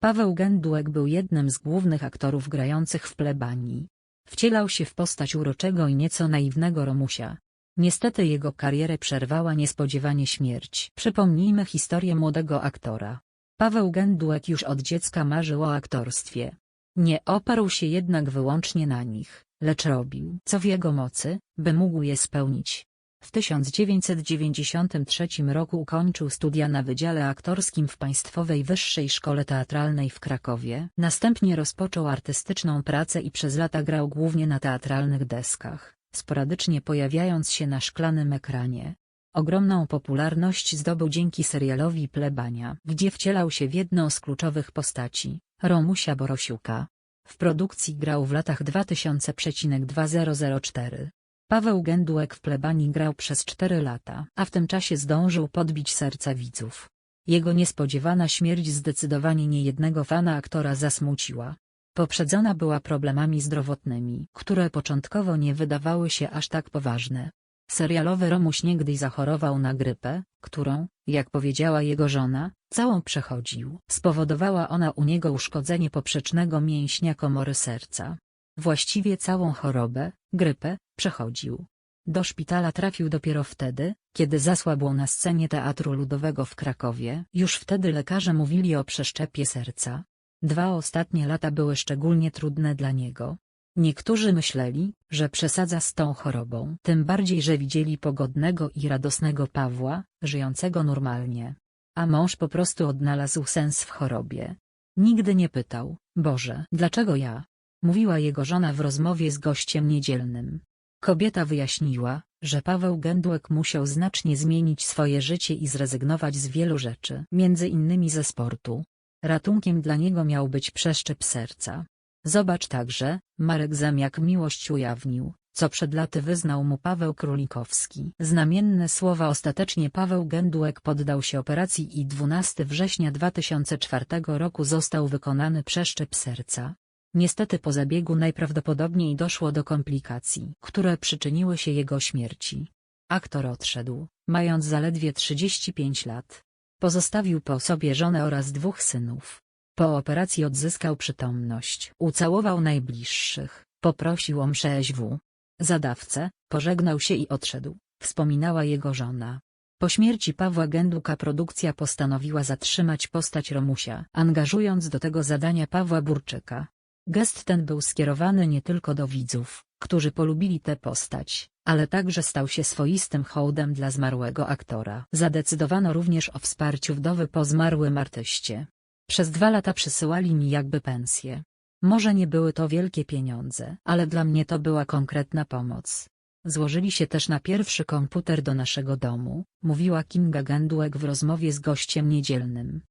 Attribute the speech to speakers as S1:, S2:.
S1: Paweł Gędłek był jednym z głównych aktorów grających w plebanii. Wcielał się w postać uroczego i nieco naiwnego Romusia. Niestety jego karierę przerwała niespodziewanie śmierć. Przypomnijmy historię młodego aktora. Paweł Gędłek już od dziecka marzył o aktorstwie. Nie oparł się jednak wyłącznie na nich, lecz robił co w jego mocy, by mógł je spełnić. W 1993 roku ukończył studia na Wydziale Aktorskim w Państwowej Wyższej Szkole Teatralnej w Krakowie. Następnie rozpoczął artystyczną pracę i przez lata grał głównie na teatralnych deskach, sporadycznie pojawiając się na szklanym ekranie. Ogromną popularność zdobył dzięki serialowi Plebania, gdzie wcielał się w jedną z kluczowych postaci, Romusia Borosiuka. W produkcji grał w latach 2000-2004. Paweł Gędłek w plebanii grał przez 4 lata, a w tym czasie zdążył podbić serca widzów. Jego niespodziewana śmierć zdecydowanie niejednego fana aktora zasmuciła. Poprzedzona była problemami zdrowotnymi, które początkowo nie wydawały się aż tak poważne. Serialowy Romuś niegdyś zachorował na grypę, którą, jak powiedziała jego żona, całą przechodził. Spowodowała ona u niego uszkodzenie poprzecznego mięśnia komory serca. Właściwie całą chorobę, grypę, przechodził. Do szpitala trafił dopiero wtedy, kiedy zasłabł na scenie Teatru Ludowego w Krakowie. Już wtedy lekarze mówili o przeszczepie serca. Dwa ostatnie lata były szczególnie trudne dla niego. Niektórzy myśleli, że przesadza z tą chorobą. Tym bardziej, że widzieli pogodnego i radosnego Pawła, żyjącego normalnie. A mąż po prostu odnalazł sens w chorobie. Nigdy nie pytał, Boże, dlaczego ja? Mówiła jego żona w rozmowie z gościem niedzielnym. Kobieta wyjaśniła, że Paweł Gędłek musiał znacznie zmienić swoje życie i zrezygnować z wielu rzeczy, między innymi ze sportu. Ratunkiem dla niego miał być przeszczep serca. Zobacz także, Marek Zamiak miłość ujawnił, co przed laty wyznał mu Paweł Królikowski. Znamienne słowa ostatecznie Paweł Gędłek poddał się operacji i 12 września 2004 roku został wykonany przeszczep serca. Niestety po zabiegu najprawdopodobniej doszło do komplikacji, które przyczyniły się jego śmierci. Aktor odszedł, mając zaledwie 35 lat. Pozostawił po sobie żonę oraz dwóch synów. Po operacji odzyskał przytomność. Ucałował najbliższych, poprosił o mszę SW. Zadawcę, pożegnał się i odszedł, wspominała jego żona. Po śmierci Pawła Gędłka produkcja postanowiła zatrzymać postać Romusia, angażując do tego zadania Pawła Burczyka. Gest ten był skierowany nie tylko do widzów, którzy polubili tę postać, ale także stał się swoistym hołdem dla zmarłego aktora. Zadecydowano również o wsparciu wdowy po zmarłym artyście. Przez dwa lata przysyłali mi jakby pensję. Może nie były to wielkie pieniądze, ale dla mnie to była konkretna pomoc. Złożyli się też na pierwszy komputer do naszego domu, mówiła Kinga Gędłek w rozmowie z gościem niedzielnym.